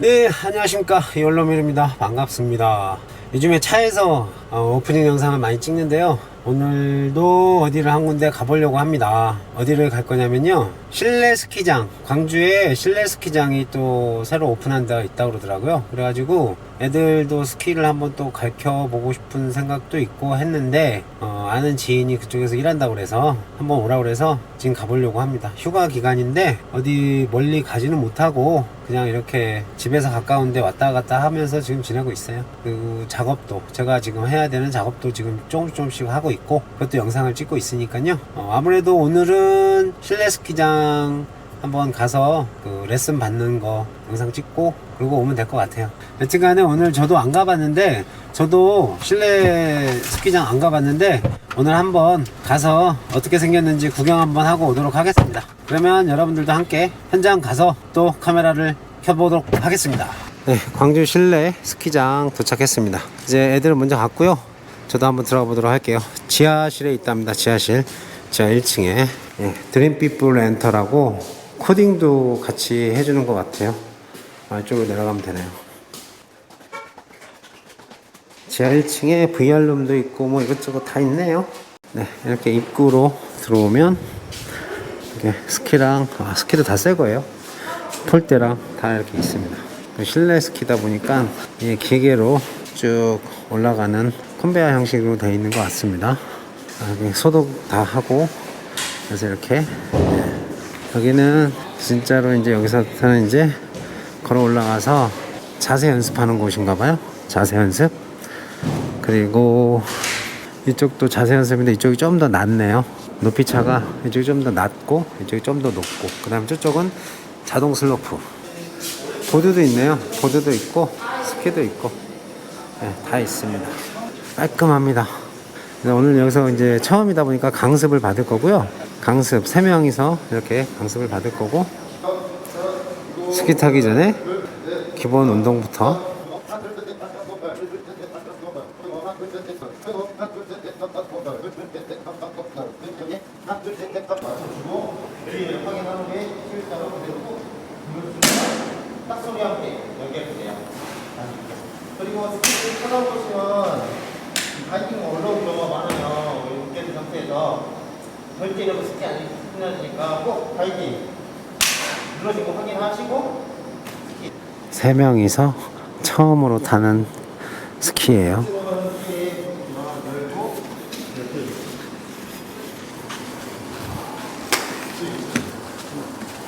네, 안녕하십니까. 열로밀입니다. 반갑습니다. 요즘에 차에서 어, 오프닝 영상을 많이 찍는데요. 오늘도 어디를 한 군데 가보려고 합니다. 어디를 갈 거냐면요. 실내 스키장, 광주에 실내 스키장이 또 새로 오픈한 데가 있다고 그러더라고요. 그래가지고 애들도 스키를 한번 또 가르쳐 보고 싶은 생각도 있고 했는데, 어, 아는 지인이 그쪽에서 일한다고 그래서 한번 오라고 그래서 지금 가보려고 합니다. 휴가 기간인데 어디 멀리 가지는 못하고 그냥 이렇게 집에서 가까운데 왔다 갔다 하면서 지금 지내고 있어요. 그리고 작업도 제가 지금 해야 되는 작업도 지금 조금씩 조금씩 하고 있고 그것도 영상을 찍고 있으니까요. 어, 아무래도 오늘은 실내 스키장 한번 가서 그 레슨 받는 거 영상 찍고 그러고 오면 될 것 같아요. 여튼간에 오늘 저도 안 가봤는데 저도 실내 스키장 안 가봤는데 오늘 한번 가서 어떻게 생겼는지 구경 한번 하고 오도록 하겠습니다. 그러면 여러분들도 함께 현장 가서 또 카메라를 켜보도록 하겠습니다. 네, 광주 실내 스키장 도착했습니다. 이제 애들을 먼저 갔고요. 저도 한번 들어가 보도록 할게요. 지하실에 있답니다. 지하실. 지하 1층에 예, 드림피플 엔터라고 코딩도 같이 해주는 것 같아요. 아, 이쪽으로 내려가면 되네요. 지하 1층에 VR룸도 있고 뭐 이것저것 다 있네요. 네, 이렇게 입구로 들어오면 이렇게 스키랑 아, 스키도 다 새 거예요. 폴대랑 다 이렇게 있습니다. 실내 스키다 보니까 이 기계로 쭉 올라가는 컨베어 형식으로 되어 있는 것 같습니다. 아, 소독 다 하고 그래서 이렇게 네. 여기는 진짜로 이제 여기서부터는 이제 걸어 올라가서 자세 연습하는 곳인가 봐요. 자세 연습. 그리고 이쪽도 자세 연습인데 이쪽이 좀 더 낮네요. 높이 차가 이쪽이 좀 더 낮고 이쪽이 좀 더 높고 그 다음에 저쪽은 자동 슬로프. 보드도 있네요. 보드도 있고 스키도 있고 네, 다 있습니다. 깔끔합니다. 오늘 여기서 이제 처음이다 보니까 강습을 받을 거고요. 강습 세 명이서 이렇게 강습을 받을 거고 스키 타기 전에 기본 운동부터 그리고 스키를 찾아보시면 하이킹 올라온 경우가 많아요. 육개월 상태에서 절대로 스키 안 끝나니까 꼭 하이킹 눌러진 거 확인하시고 세 명이서 처음으로 타는 스키예요.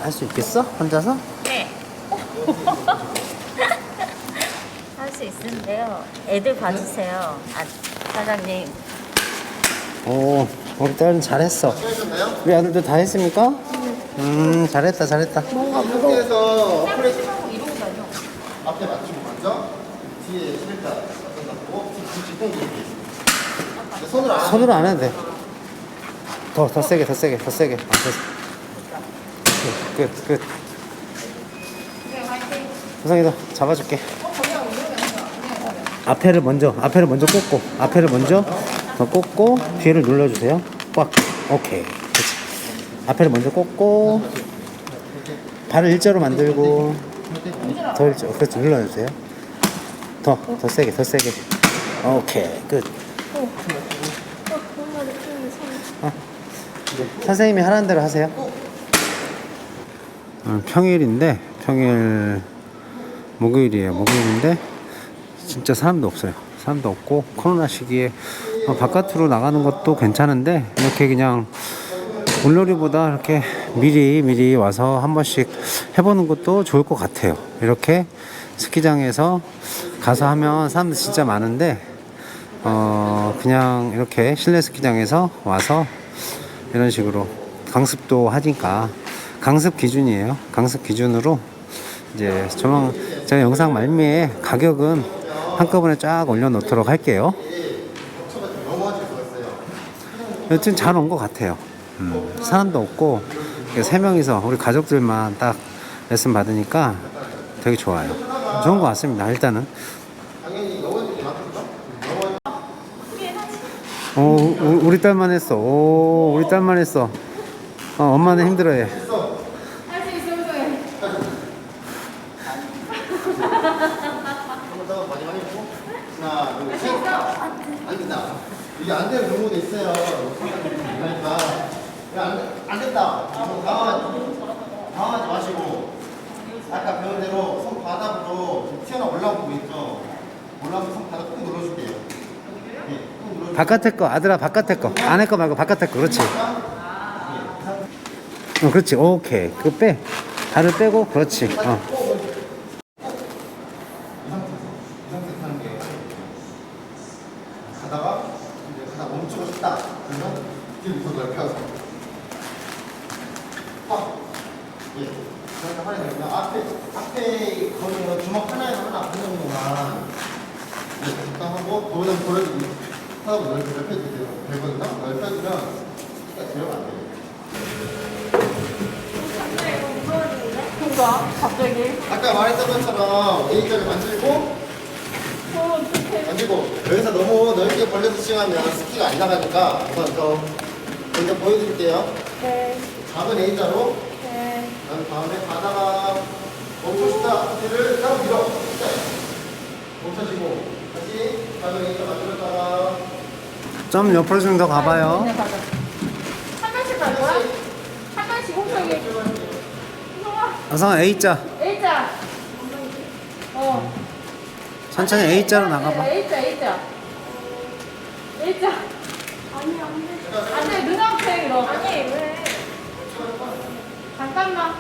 할 수 있겠어? 혼자서? 네. 할수 있는데요. 애들 봐주세요. 아, 사장님. 오, 우리 딸은 잘했어. 우리 아들도 다 했습니까? 음, 잘했다, 잘했다. 상태에서 프레시 앞에 맞추고 먼저 뒤에 실타 맞춰놓고 뒤뽕 손을 안 손으로 안 해도 돼. 더, 더 세게, 더 세게, 더 세게. 아, 됐어. 끝, 끝, 끝. 호성이도 잡아줄게. 앞에를 먼저, 앞에를 먼저 꽂고, 앞에를 먼저 더 꽂고, 뒤를 눌러주세요. 꽉. 오케이. 그렇지. 앞에를 먼저 꽂고, 발을 일자로 만들고, 더 일자, 그렇지. 눌러주세요. 더, 더 세게, 더 세게. 오케이. 끝. 선생님이 하라는 대로 하세요. 어, 평일인데 평일 목요일이에요. 목요일인데 진짜 사람도 없어요. 사람도 없고 코로나 시기에 어, 바깥으로 나가는 것도 괜찮은데 이렇게 그냥 물놀이보다 이렇게 미리 미리 와서 한 번씩 해보는 것도 좋을 것 같아요. 이렇게 스키장에서 가서 하면 사람들 진짜 많은데 어 그냥 이렇게 실내 스키장에서 와서 이런 식으로 강습도 하니까 강습 기준이에요. 강습 기준으로 이제 조만 제가 영상 말미에 가격은 한꺼번에 쫙 올려놓도록 할게요. 여튼 잘 온 것 같아요. 음, 사람도 없고 세 명이서 우리 가족들만 딱 레슨 받으니까 되게 좋아요. 좋은 것 같습니다. 일단은. 오, 우- 우리 딸만 했어. 오, 우리 딸만 했어. 어, 엄마는 힘들어해. 한번 더 마지막 해보고 하나 둘셋안 된다 이게 안 되는 경우도 있어요. 그러니까 야, 안, 안 된다. 좀 당황하지 당황하지 마시고 아까 배운 대로 손 바닥으로 지금 튀어나 올라오고 있죠. 올라오면 손 바닥 꾹 눌러줄게요. 네, 꾹 눌러줄게요. 바깥에 거 아들아 바깥에 거. 안에 거 말고 바깥에 거. 그렇지. 어 그렇지. 오케이. 그거 빼. 발을 빼고 그렇지. 어 이 상태에서 이 상태에서 하는 게 가다가 이제 가다 멈추고 싶다 그러면 뒤로 더 넓혀서 꽉 예. 그러니까 하는 게 그냥 앞에 앞에 거기는 주먹 하나에 하나 한 정도만 이렇게 적당 하고 거기다 보여주기 하고 넓 넓혀주세요. 되거든요 넓혀주면 키가 제어가 안 돼요 뭔가 갑자기. 아까 말했던 것처럼 A자를 만들고 어 어떡해 만들고 여기서 너무 넓게 벌려서 시험하면 스키가 안 나가니까 우선 저 먼저 보여드릴게요. 네, 작은 A자로 네. 그 다음에 가다가 멈추고 싶다 뒤를 딱 밀어. 진짜 멈춰지고 좀 옆으로 좀 더 가봐요 네, 가자. 한 명씩 갈 거야? 한 명씩 홍석이. 홍석아, 어성 A자 A자. 어. 천천히 A자로 나가봐 A자, A자. A자. 아니, 안 돼. 안 돼, 눈앞에 너. 아니, 왜? 잠깐만.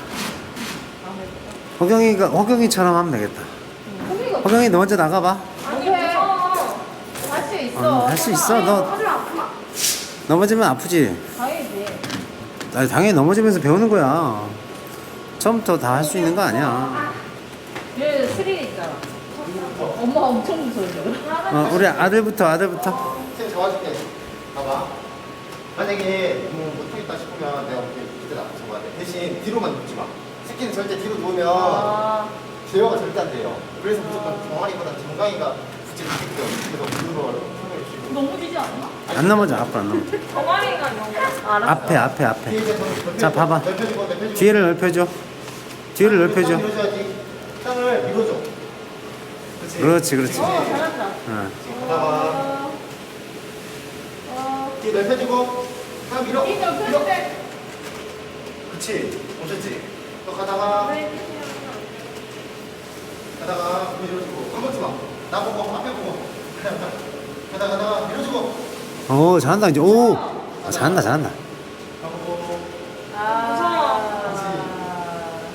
허경이가 허경이처럼 하면 되겠다. 허경이 너 먼저 나가봐 어. 어, 할 수 있어 너. 넘어지면 아프지. 아니, 당연히 넘어지면서 배우는 거야 처음부터 다 할 수 있는 거 아니야 얘 스릴 있잖아. 엄마 엄청 무서워. 어, 우리 아들부터 아들부터 쌤 잡아줄게 봐봐 만약에 뭐 못하겠다 싶으면 내가 이렇게 밑에 나 잡아야 돼 대신 뒤로만 눕지 마 스키는 절대 뒤로 누우면 아, 제어가 절대 안 돼요 그래서 무조건 정환이보다 정강이가 붙지 못게끔 그래서 뒤로 쥐고 넘어지지 않나? 안 넘어져 앞으로 안 넘어져 동아리가 너무. 앞에 앞에 앞에 자, 봐봐. 넓혀주고 넓혀주고 뒤를 넓혀줘 뒤를 넓혀줘 밀어줘야지 땅을 밀어줘 그렇지 그렇지 그렇지 어, 잘한다. 어. 가다가 어, 어, 뒤에 넓혀주고 땅 밀어 이 때. 그렇지 오셨지 또 가다가 네. 가다가 밀어주고 한 번쯤 나 보고 앞에 보고 가다가 가다가 밀어주고 오 잘한다 이제 오 아, 잘한다 잘한다 보고 아,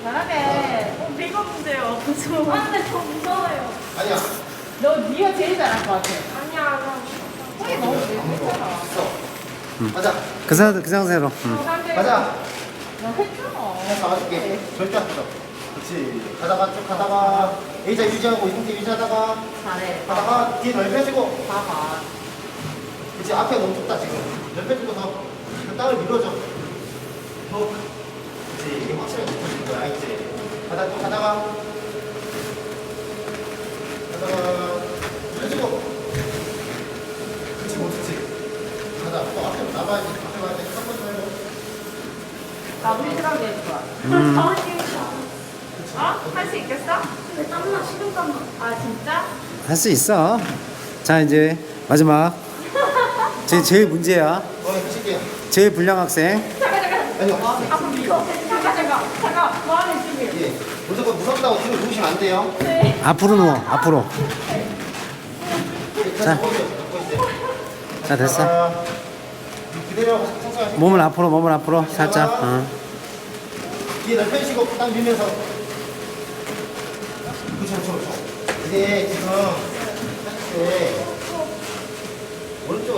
잘하네. 어, 배가 문제요. 무서워. 아, 근데 저 무서워요. 아니야 너 네가 제일 잘할 것 같아. 아니야, 나 형이 너무 잘했잖아. 있어 가자 그 상태 그 상태로 응. 가자 너 했잖아. 내가 잡아줄게 절대 안 풀어 그렇지. 가다가 쭉 가다가 A자 유지하고 이 상태 유지하다가 잘해. 가다가 뒤에 넓혀주고 봐봐. 그렇지 앞에 너무 좁다 지금. 넓혀주고서 그 땅을 밀어줘. 더 그렇지 이게 확실하게 높아지는 거야 알겠지 가다가 또 가다가 밀어주고 그렇지 못했지 가다 또 앞에 나가야지 앞에 가야 돼 한번 더 해고 마무리 들어가게 해줘. 음. 어? 할 수 있겠어? 근데 땀나, 식은땀나. 아, 진짜? 할 수 있어 자 이제 마지막 제 제일 문제야 어 제일 불량 학생 잠깐, 잠깐. 아니요 앞으로 밀어. 잠깐, 잠깐. 잠깐. 뭐 하는? 예 무조건 무섭다고 뒤로 누우시면 안 돼요 네. 앞으로 누워 앞으로 자. 자 됐어 아, 그대로 천천히 몸을 앞으로 몸을 앞으로 살짝 어. 뒤에 넓혀주시고 딱 밀면서 그렇죠 그렇죠 그렇죠 이게 지금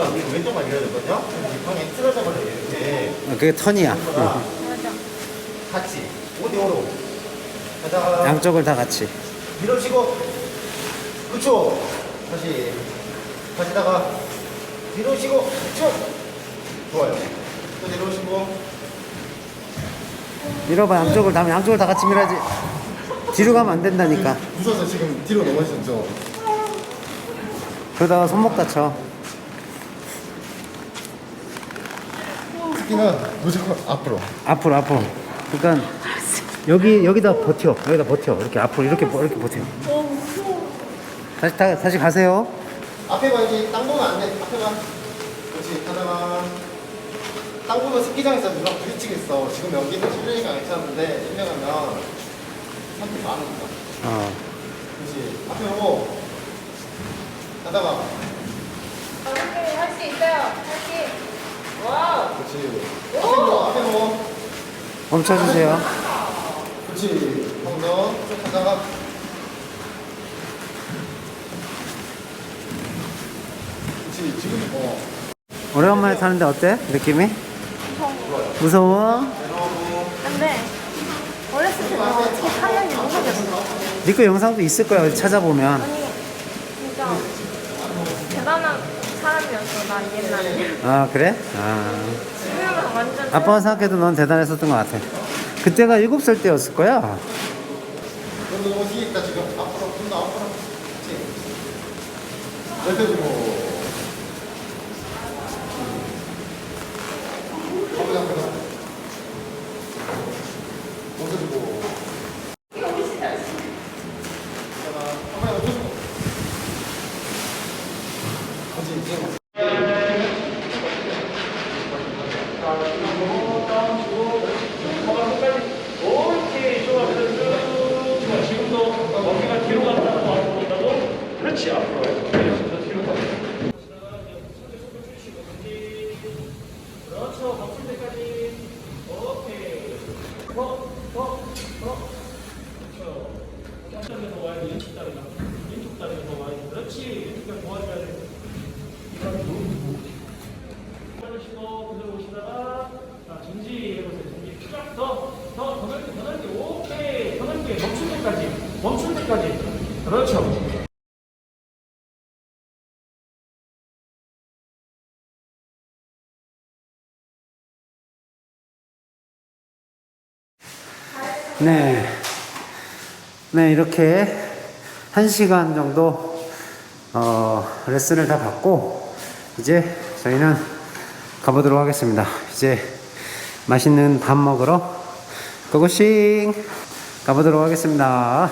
안 밀고 왼쪽만 밀어야 되거든요? 그래서 이 방에 쓰러져 버려요 이렇게. 그게 턴이야. 어. 같이 5대5로. 가다가 양쪽을 다 같이. 밀어주시고 그렇죠 다시 다시다가 밀어주시고 그렇죠 좋아요. 또 내려오시고 밀어봐 양쪽을. 다 양쪽을 다 같이 밀어야지 뒤로 가면 안 된다니까 무서워서 지금 뒤로 넘어지셨죠 그러다가 손목 다쳐 스키는 무조건 앞으로 앞으로 앞으로 그러니까 여기 여기다 버텨 여기다 버텨 이렇게 앞으로 이렇게 이렇게 버텨. 다시 다, 다시 가세요. 앞에 봐 이제 땅 보면 안 돼. 앞에 봐. 그렇지. 하다가 땅 보면 스키장에서 누가 부딪히겠어. 지금 여기는 실내니까 괜찮은데 실내 가면 사람들이 많으니까. 어. 그렇지. 앞에 보고 하다가 할수 있어요. 할수 와우. 그렇지. 앞에 보고 앞에 멈춰주세요. 그렇지. 한번더 쭉 하다가 그렇지. 지금 어. 오래간만에 타는데 어때? 느낌이? 무서워? 근데 어렸을 때 너무 책 화면이 무서웠어. 니꺼 영상도 있을 거야. 어디 찾아보면. 아니 진짜 대단한 사람이었어 난 옛날에. 아, 그래? 아. 지금은 완전 아빠가 생각해도 넌 대단했었던 것 같아. 그때가 일곱 살 때였을 거야. 너 너무 있다 지금 앞으로 좀더 앞으로 그렇지 넓혀주고 가보자 가보자 멈춰주고 자, 한번에 멈춰주고 그렇지 지금 오케이 좋아 그래서 좋아 지금도 어깨가 뒤로 갔다 왔다고 그렇지 앞으로 그렇지 더 뒤로 가 그렇죠 멈출 때까지 오케이 더더더 그렇죠 왼쪽에서 와야 돼 왼쪽 다리가 왼쪽 다리가 와야 돼 그렇지 왼쪽에 도와줘야 돼 이거 누르고 하시고 그대로 오시다가 자 정지 해보세요 정지 쫙더더더 넓게 더 넓게 오케이 더 넓게 멈출 때까지 멈출 때까지 그렇죠 네. 네, 이렇게 한 시간 정도, 어, 레슨을 다 받고, 이제 저희는 가보도록 하겠습니다. 이제 맛있는 밥 먹으러 고고싱 가보도록 하겠습니다.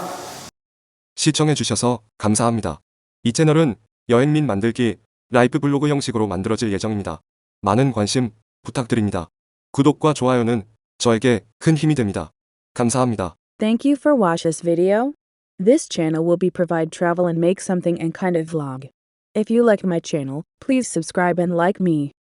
시청해주셔서 감사합니다. 이 채널은 여행 및 만들기, 라이프 블로그 형식으로 만들어질 예정입니다. 많은 관심 부탁드립니다. 구독과 좋아요는 저에게 큰 힘이 됩니다. 감사합니다. Thank you for watch this video. This channel will be provide travel and make something and kind of vlog. If you like my channel, please subscribe and like me.